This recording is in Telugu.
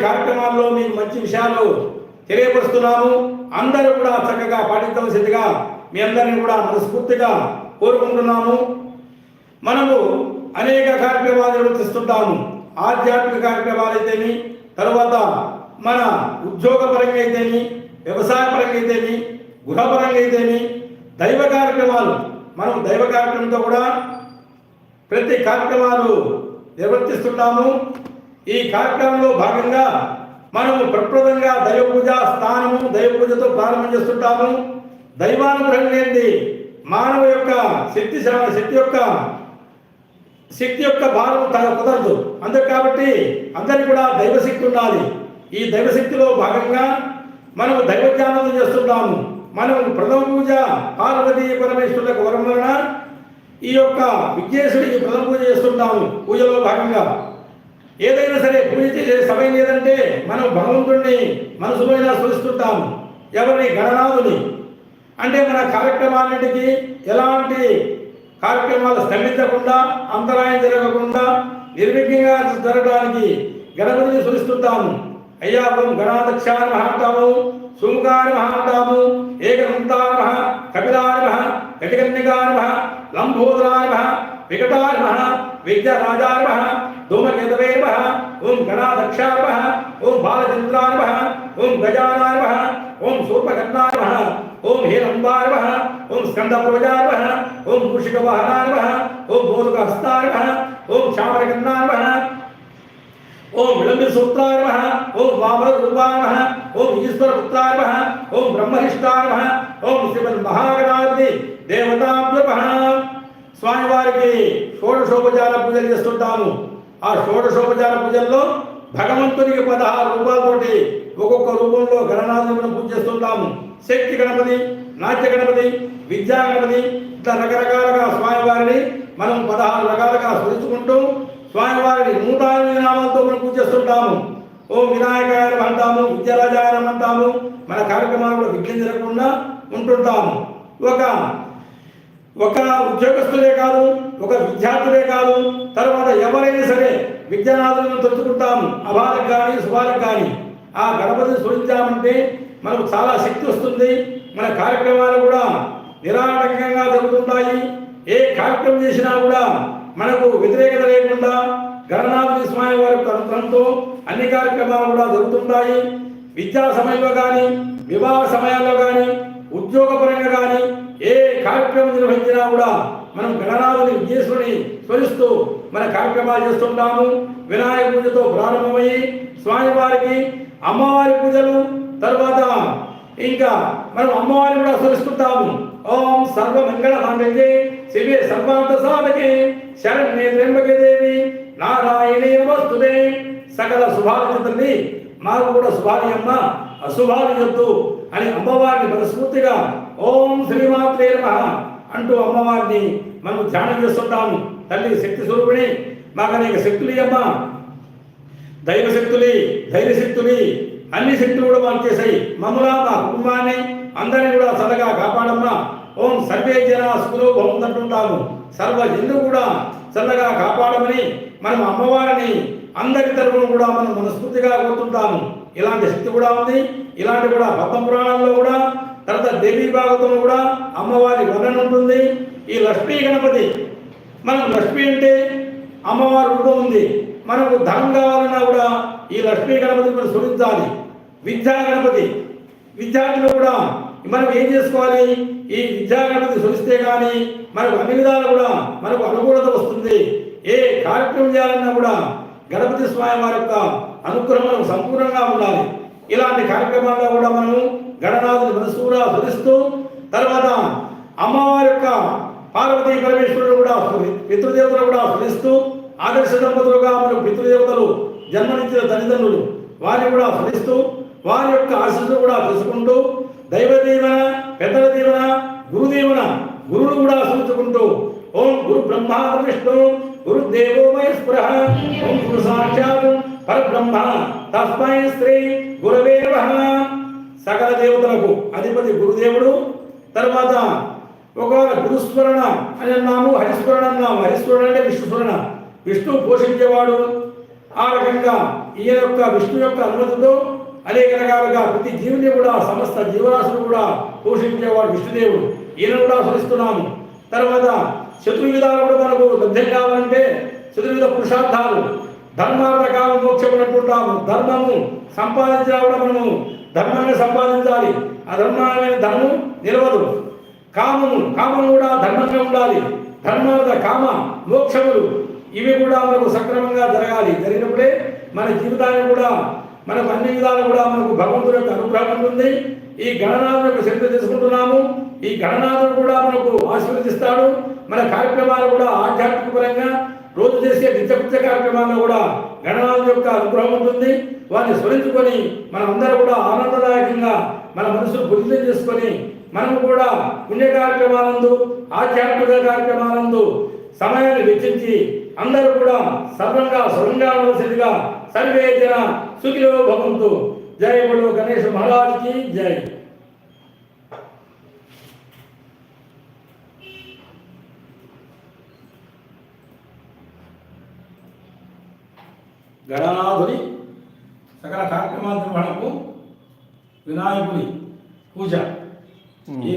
కార్యక్రమాల్లో మీకు మంచి విషయాలు తెలియపరుస్తున్నాము. అందరూ కూడా చక్కగా పాటించవలసిందిగా మీ అందరినీ కూడా మనస్ఫూర్తిగా కోరుకుంటున్నాము. మనము అనేక కార్యక్రమాలు నిర్వర్తిస్తుంటాము ఆధ్యాత్మిక కార్యక్రమాలు అయితేమి తర్వాత మన ఉద్యోగపరంగా అయితేమి వ్యవసాయ పరంగా అయితేమి గృహపరంగా అయితేమి దైవ కార్యక్రమాలు. మనం దైవ కార్యక్రమంతో కూడా ప్రతి కార్యక్రమాలు నిర్వర్తిస్తుంటాము. ఈ కార్యక్రమంలో భాగంగా మనము ప్రప్రదంగా దైవ పూజ స్థానము దైవ పూజతో ప్రారంభం చేస్తుంటాము. దైవానుగ్రహం లేనిది మానవ యొక్క శక్తి శ్రమ- శక్తి యొక్క శక్తి యొక్క భారం తన కుదరదు. అందుకు కాబట్టి అందరికి కూడా దైవశక్తి ఉండాలి. ఈ దైవశక్తిలో భాగంగా మనము దైవ ధ్యానం చేస్తుంటాము. మనం ప్రథమ పూజ పార్వతీ పరమేశ్వరులకు వరం వలన ఈ యొక్క విఘ్నేశ్వరికి ప్రథమ పూజ చేస్తుంటాము. పూజలో భాగంగా ఏదైనా సరే పూజ చేసే సమయం లేదంటే మనం భగవంతుడిని మనసులోనే స్మరిస్తుంటాము. ఎవరిని? గణనాథుని. అంటే మన కార్యక్రమాలన్నిటికీ ఎలాంటి కార్యక్రమాలు స్తంభించకుండా అంతరాయం జరగకుండా నిర్విఘ్నంగా జరగడానికి గణపతిని స్మరిస్తుంటాము. అయ్యా ఓం గణాధ్యక్షాయ నమః అంటాము సుముఖాయ నమః అంటాము ఏకదంతాయ నమః నమః కటికన్యకాయ నమః లంబోదరాయ నమః వికటాయ నమః విద్యారాజాయ నమః ధూమకేతవే నమః ఓం గణాధ్యక్షాయ నమః ఓం బాలచంద్రాయ నమః ఓం గజానాయ నమః ఓం సూర్పకర్ణాయ నమః ఓం హేరంబాయ నమః ఓం స్కందప్రవజాయ నమః ఓం మూషికవాహనాయ స్వామివారికి షోడశోపచార పూజలు చేస్తుంటాము. ఆ షోడశోపచార పూజల్లో భగవంతునికి పదహారు రూపాయలతోటి ఒక్కొక్క రూపంలో గణనాథులను పూజ చేస్తుంటాము. శక్తి గణపతి నాట్య గణపతి విద్యా గణపతి ఇట్లా రకరకాలుగా స్వామివారిని మనం పదహారు రకాలుగా స్మరించుకుంటూ స్వామివారిని నూట ఎనిమిది నామాలతో మనం పూజ చేస్తుంటాము. ఓ వినాయకాయ అంటాము విద్యారాజాయనం అంటాము మన కార్యక్రమాలు కూడా విఘ్నం జరగకుండా ఉంటుంటాము. ఒక ఒక ఉద్యోగస్తులే కాదు ఒక విద్యార్థులే కాదు తర్వాత ఎవరైనా సరే విద్యానాథులను తెచ్చుకుంటాము అభాలకు కానీ శుభాలకు కానీ ఆ గణపతిని స్మరించామంటే మనకు చాలా శక్తి వస్తుంది. మన కార్యక్రమాలు కూడా నిరాటకంగా జరుగుతుంటాయి. ఏ కార్యక్రమం చేసినా కూడా మనకు వ్యతిరేకత లేకుండా గణనాథుని స్వామి వారి యొక్క అన్ని కార్యక్రమాలు కూడా జరుగుతుంటాయి. విద్యా సమయంలో కానీ వివాహ సమయాల్లో కానీ ఉద్యోగపరంగా కానీ ఏ కార్యక్రమం నిర్వహించినా కూడా మనం గణనాథుని విజయేశ్వరుని స్మరిస్తూ మన కార్యక్రమాలు చేస్తుంటాము. వినాయక పూజతో ప్రారంభమయ్యి స్వామివారికి అమ్మవారి పూజలు తర్వాత ఇంకా మనం అమ్మవారిని కూడా స్మరిస్తుంటాము. ఓం సర్వమంగళ మాంగళ్యే శివే సర్వాంత సాధకే శరణ్యే త్ర్యంబకే దేవి నారాయణే వస్తుదే సకల శుభాలు తల్లి మాకు కూడా శుభాని అమ్మ అశుభాలు చెప్తూ అని అమ్మవారిని మనస్ఫూర్తిగా ఓం శ్రీమాత్రే నమ అంటూ అమ్మవారిని మనం ధ్యానం చేస్తుంటాము. తల్లి శక్తి స్వరూపిణి మాకు అనేక శక్తులు అమ్మా దైవ శక్తులి ధైర్య శక్తులి అన్ని శక్తులు కూడా మాకు చేశాయి మమ్మలా మా కుటుంబాన్ని అందరినీ కూడా చల్లగా కాపాడమ్మా. ఓం సర్వే జన సుఖలో బాగుందంటుంటాము సర్వ జన్లు కూడా చల్లగా కాపాడమని మనం అమ్మవారిని అందరి తరపున కూడా మనం మనస్ఫూర్తిగా కోరుతుంటాము. ఇలాంటి శక్తి కూడా ఉంది. ఇలాంటి కూడా పద్మ పురాణాల్లో కూడా తర్వాత దేవీ భాగవతంలో కూడా అమ్మవారి వర్ణన ఉంటుంది. ఈ లక్ష్మీ గణపతి మనం లక్ష్మి అంటే అమ్మవారి రూపం ఉంది. మనకు ధనం కావాలన్నా కూడా ఈ లక్ష్మీ గణపతిని మనం స్మరించాలి. విద్యా గణపతి విద్యార్థులు కూడా మనం ఏం చేసుకోవాలి? ఈ విద్యా గణపతి స్మరిస్తే కానీ మనకు అన్ని విధాలు కూడా మనకు అనుకూలత వస్తుంది. ఏ కార్యక్రమం చేయాలన్నా కూడా గణపతి స్వామి వారి యొక్క అనుగ్రహం సంపూర్ణంగా ఉండాలి. ఇలాంటి కార్యక్రమాల్లో కూడా మనము గణనాథుని మనసుగా స్మరిస్తూ తర్వాత అమ్మవారి యొక్క పార్వతీ పరమేశ్వరుడు కూడా పితృదేవతలు కూడా స్మరిస్తూ ఆదర్శ దంపతులుగా మన పితృదేవతలు జన్మనిచ్చిన తల్లిదండ్రులు వారిని కూడా స్మరిస్తూ వారి యొక్క ఆశీస్సులు కూడా తెలుసుకుంటూ దైవ దీవెన పెద్దల దీవెన గురుదీవెన గురువును కూడా స్మరించుకుంటూ ఓం గురు బ్రహ్మ విష్ణు గురు గురవే సకల దేవతలకు అధిపతి గురుదేవుడు. తర్వాత ఒకవేళ గురుస్మరణ అని అన్నాము హరిస్మరణ అన్నాము. హరిస్మరణ అంటే విష్ణుస్మరణ. విష్ణు పోషించేవాడు. ఆ రకంగా ఈయన యొక్క విష్ణు యొక్క అనుమతితో అనేక రకాలుగా ప్రతి జీవుని కూడా సమస్త జీవరాశులు కూడా పోషించేవాడు విష్ణుదేవుడు. ఈయన కూడా స్మరిస్తున్నాము తర్వాత చతుర్విధాలు కూడా మనకు లభ్యం కావాలంటే చతుర్విధ పురుషార్థాలు. ధర్మార్థ కామ మోక్షం అంటుంటాము ధర్మము సంపాదించినా కూడా మనము. ధర్మాన్ని సంపాదించాలి. ఆ ధర్మమైన ధర్మం నిలవదు. కామము కామం కూడా ధర్మంగా ఉండాలి. ధర్మార్థ కామ మోక్షములు ఇవి కూడా మనకు సక్రమంగా జరగాలి. జరిగినప్పుడే మన జీవితాన్ని కూడా మనకు అన్ని విధాలు కూడా మనకు భగవంతుడి యొక్క అనుగ్రహం ఉంటుంది. ఈ గణనాథుడు యొక్క శక్తి తీసుకుంటున్నాము. ఈ గణనాథుడు కూడా మనకు ఆశీర్వదిస్తాడు. మన కార్యక్రమాలు కూడా ఆధ్యాత్మికపరంగా రోజు చేసే నిత్యకృత్య కార్యక్రమాల్లో కూడా గణనాథుడు యొక్క అనుగ్రహం ఉంటుంది. వారిని స్మరించుకొని మనమందరూ అందరూ కూడా ఆనందదాయకంగా మన మనసును బుద్ధితం చేసుకొని మనం కూడా పుణ్య కార్యక్రమాలందు ఆధ్యాత్మిక కార్యక్రమాలందు సమయాన్ని వెచ్చించి అందరూ కూడా సర్వంగా సుఖంగా ఉండవలసిందిగా సర్వే జన సుఖిలో భవంతు. జై బుడు గణేష్ మహారాజ్కి జై. గణనాథుని సకల కార్యక్రమాల నిర్వహణకు వినాయకుని పూజ. ఈ